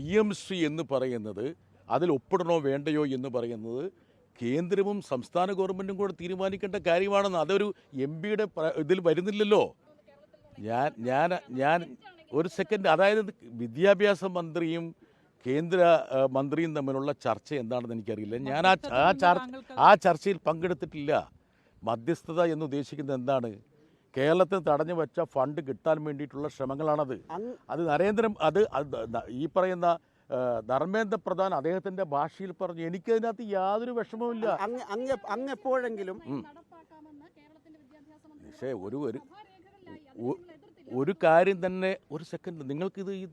P M Shri എന്ന് പറയുന്നത് അതിൽ ഒപ്പിടണോ വേണ്ടയോ എന്ന് പറയുന്നത് കേന്ദ്രവും സംസ്ഥാന ഗവൺമെന്റും കൂടെ തീരുമാനിക്കേണ്ട കാര്യമാണെന്ന് അതൊരു എം പിയുടെ ഇതിൽ വരുന്നില്ലല്ലോ. ഞാൻ ഞാൻ ഞാൻ ഒരു സെക്കൻഡ് അതായത് വിദ്യാഭ്യാസ മന്ത്രിയും കേന്ദ്ര മന്ത്രിയും തമ്മിലുള്ള ചർച്ച എന്താണെന്ന് എനിക്കറിയില്ല. ഞാൻ ആ ആ ചർച്ച ആ ചർച്ചയിൽ പങ്കെടുത്തിട്ടില്ല. മധ്യസ്ഥത എന്ന് ഉദ്ദേശിക്കുന്നത് എന്താണ്? കേരളത്തിൽ തടഞ്ഞു വെച്ച ഫണ്ട് കിട്ടാൻ വേണ്ടിയിട്ടുള്ള ശ്രമങ്ങളാണത്. അത് നരേന്ദ്രൻ അത് ഈ പറയുന്ന ധർമ്മേന്ദ്ര പ്രധാൻ അദ്ദേഹത്തിന്റെ ഭാഷയിൽ പറഞ്ഞു എനിക്കതിനകത്ത് യാതൊരു വിഷമവുമില്ല. അങ്ങെപ്പോഴെങ്കിലും അങ്ങ് അങ്ങ് എപ്പോഴെങ്കിലും നടപ്പാക്കാമെന്ന് കേരളത്തിന്റെ വിദ്യാഭ്യാസ മന്ത്രി പക്ഷേ ഒരു ഒരു ഒരു കാര്യം തന്നെ ഒരു സെക്കൻഡ് നിങ്ങൾക്കിത് ഈ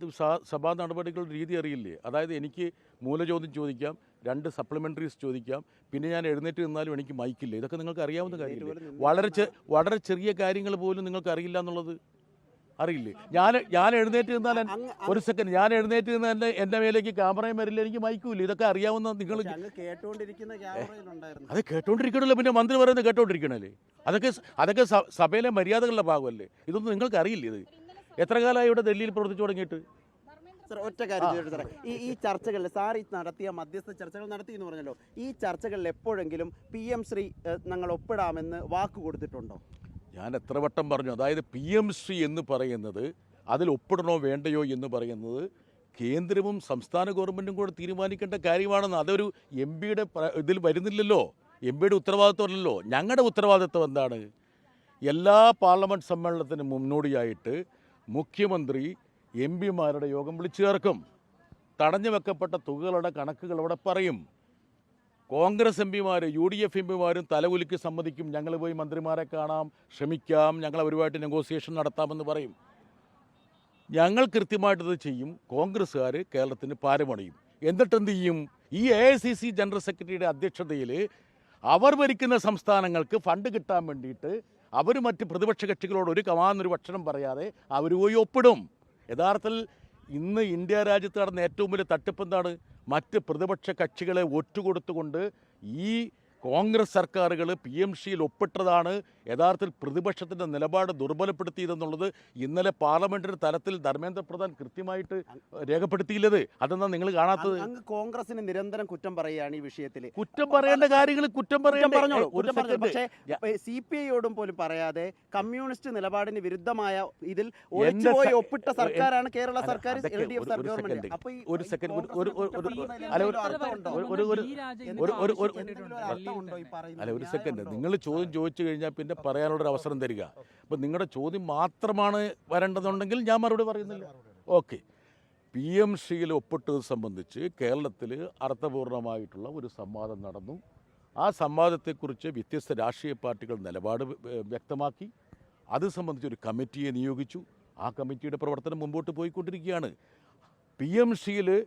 സഭാ നടപടികളുടെ രീതി അറിയില്ലേ? അതായത് എനിക്ക് മൂലചോദ്യം ചോദിക്കാം രണ്ട് സപ്ലിമെന്ററീസ് ചോദിക്കാം പിന്നെ ഞാൻ എഴുന്നേറ്റ് നിന്നാലും എനിക്ക് മൈക്കില്ല ഇതൊക്കെ നിങ്ങൾക്ക് അറിയാവുന്ന കാര്യമില്ലേ? വളരെ വളരെ ചെറിയ കാര്യങ്ങൾ പോലും നിങ്ങൾക്ക് അറിയില്ല എന്നുള്ളത്? അറിയില്ലേ? ഞാൻ ഞാൻ എഴുന്നേറ്റ് നിന്നാൽ ഒരു സെക്കൻഡ് ഞാൻ എഴുന്നേറ്റ് നിന്നാൽ എന്റെ എന്റെ മേലേക്ക് ക്യാമറയും വരില്ല എനിക്ക് മൈക്കും ഇല്ല. ഇതൊക്കെ അറിയാവുന്ന നിങ്ങൾ അത് കേട്ടോണ്ടിരിക്കണല്ലോ. പിന്നെ മന്ത്രി പറയുന്നത് കേട്ടോണ്ടിരിക്കണല്ലേ? അതൊക്കെ അതൊക്കെ സഭയിലെ മര്യാദകളുടെ ഭാഗമല്ലേ? ഇതൊന്നും നിങ്ങൾക്ക് അറിയില്ല ഇത്? എത്ര കാലമായി ഇവിടെ ഡൽഹിയിൽ പ്രവർത്തിച്ചു തുടങ്ങിയിട്ട്? സാർ ഒറ്റ കാര്യം സാറേ. ഈ ഈ ചർച്ചകളിൽ സാർ ഈ നടത്തിയ മധ്യസ്ഥ ചർച്ചകൾ നടത്തി എന്ന് പറഞ്ഞല്ലോ. ഈ ചർച്ചകളിൽ എപ്പോഴെങ്കിലും പി എം ശ്രീ ഞങ്ങൾ ഒപ്പിടാമെന്ന് വാക്ക് കൊടുത്തിട്ടുണ്ടോ? ഞാൻ എത്ര വട്ടം പറഞ്ഞു. അതായത് പി എം ശ്രീ എന്ന് പറയുന്നത് അതിൽ ഒപ്പിടണോ വേണ്ടയോ എന്ന് പറയുന്നത് കേന്ദ്രവും സംസ്ഥാന ഗവൺമെന്റും കൂടെ തീരുമാനിക്കേണ്ട കാര്യമാണെന്ന് അതൊരു എം പിയുടെ ഇതിൽ വരുന്നില്ലല്ലോ. എം പിയുടെ ഉത്തരവാദിത്വമല്ലല്ലോ ഞങ്ങളുടെ ഉത്തരവാദിത്വം എന്താണ്? എല്ലാ പാർലമെന്റ് സമ്മേളനത്തിന് മുന്നോടിയായിട്ട് മുഖ്യമന്ത്രി എം പിമാരുടെ യോഗം വിളിച്ചു ചേർക്കും. തടഞ്ഞു വെക്കപ്പെട്ട തുകകളുടെ കണക്കുകൾ അവിടെ പറയും. കോൺഗ്രസ് എം പിമാർ യു ഡി എഫ് എം പിമാരും തലകുലുക്കി സമ്മതിക്കും. ഞങ്ങൾ പോയി മന്ത്രിമാരെ കാണാം ശ്രമിക്കാം ഞങ്ങൾ അവരുമായിട്ട് നെഗോസിയേഷൻ നടത്താമെന്ന് പറയും. ഞങ്ങൾ കൃത്യമായിട്ടത് ചെയ്യും. കോൺഗ്രസ്സുകാർ കേരളത്തിന് പാരമണിയും. എന്നിട്ടെന്ത് ചെയ്യും? ഈ A I C C general സെക്രട്ടറിയുടെ അധ്യക്ഷതയിൽ അവർ ഭരിക്കുന്ന സംസ്ഥാനങ്ങൾക്ക് ഫണ്ട് കിട്ടാൻ വേണ്ടിയിട്ട് അവർ മറ്റ് പ്രതിപക്ഷ കക്ഷികളോട് ഒരു കമാന്നൊരു ഭക്ഷണം പറയാതെ അവർ പോയി ഒപ്പിടും. യഥാർത്ഥത്തിൽ ഇന്ന് ഇന്ത്യ രാജ്യത്ത് നടന്ന ഏറ്റവും വലിയ തട്ടിപ്പ് എന്താണ്? മറ്റ് പ്രതിപക്ഷ കക്ഷികളെ ഒറ്റുകൊടുത്തുകൊണ്ട് ഈ കോൺഗ്രസ് സർക്കാരുകൾ പി എം സിയിൽ ഒപ്പിട്ടതാണ് യഥാർത്ഥത്തിൽ പ്രതിപക്ഷത്തിന്റെ നിലപാട് ദുർബലപ്പെടുത്തിയതെന്നുള്ളത് ഇന്നലെ പാർലമെന്റിന്റെ തലത്തിൽ ധർമ്മേന്ദ്ര പ്രധാൻ കൃത്യമായിട്ട് രേഖപ്പെടുത്തിയില്ലത്. അതെന്നാ നിങ്ങൾ കാണാത്തത്? കോൺഗ്രസിന് നിരന്തരം കുറ്റം പറയുകയാണ് ഈ വിഷയത്തിൽ കുറ്റം പറയേണ്ട കാര്യങ്ങൾ കുറ്റം പറയാൻ പറഞ്ഞോ പറഞ്ഞോളൂ ഒരു പക്ഷേ സി പി ഐയോടും പോലും പറയാതെ കമ്മ്യൂണിസ്റ്റ് നിലപാടിന് വിരുദ്ധമായ ഇതിൽ ഒളിച്ചുപോയി ഒപ്പിട്ട സർക്കാരാണ് കേരള സർക്കാർ ഒരു എൽ ഡി എഫ് ഒരു- ഒരു ഗവൺമെന്റ്. അപ്പൊ ഈ ഒരു സെക്കൻഡ്. ഒരു ഒരു- ഒരു- ഒരു- അല്ല, ഒരു- സെക്കൻഡ് നിങ്ങൾ ചോദ്യം ചോദിച്ചു കഴിഞ്ഞാൽ പിന്നെ പറയാനുള്ളൊരു അവസരം തരിക. അപ്പം നിങ്ങളുടെ ചോദ്യം മാത്രമാണ് വരേണ്ടതുണ്ടെങ്കിൽ ഞാൻ മറുപടി പറയുന്നില്ല. ഓക്കെ. പി എം സിയിൽ ഒപ്പിട്ടത് സംബന്ധിച്ച് കേരളത്തിൽ അർത്ഥപൂർണമായിട്ടുള്ള ഒരു സംവാദം നടന്നു. ആ സംവാദത്തെക്കുറിച്ച് വ്യത്യസ്ത രാഷ്ട്രീയ പാർട്ടികൾ നിലപാട് വ്യക്തമാക്കി. അത് സംബന്ധിച്ച് ഒരു കമ്മിറ്റിയെ നിയോഗിച്ചു. ആ കമ്മിറ്റിയുടെ പ്രവർത്തനം മുമ്പോട്ട് പോയിക്കൊണ്ടിരിക്കുകയാണ്. പി എം സിയിൽ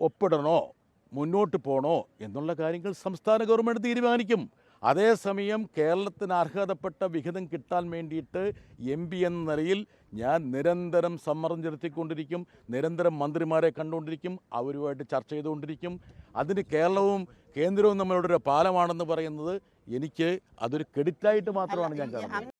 ഒപ്പിടണോ? മുന്നോട്ട് പോണോ എന്നുള്ള കാര്യങ്ങൾ സംസ്ഥാന ഗവൺമെന്റ് തീരുമാനിക്കും. അതേസമയം കേരളത്തിന് അർഹതപ്പെട്ട വിഹിതം കിട്ടാൻ വേണ്ടിയിട്ട് എം പി എന്ന നിലയിൽ ഞാൻ നിരന്തരം സമ്മർദ്ദം ചെലുത്തിക്കൊണ്ടിരിക്കും. നിരന്തരം മന്ത്രിമാരെ കണ്ടുകൊണ്ടിരിക്കും. അവരുമായിട്ട് ചർച്ച ചെയ്തുകൊണ്ടിരിക്കും. അതിന് കേരളവും കേന്ദ്രവും തമ്മിലുള്ള ഒരു പാലമാണെന്ന് പറയുന്നത് എനിക്ക് അതൊരു ക്രെഡിറ്റായിട്ട് മാത്രമാണ് ഞാൻ കാണുന്നത്.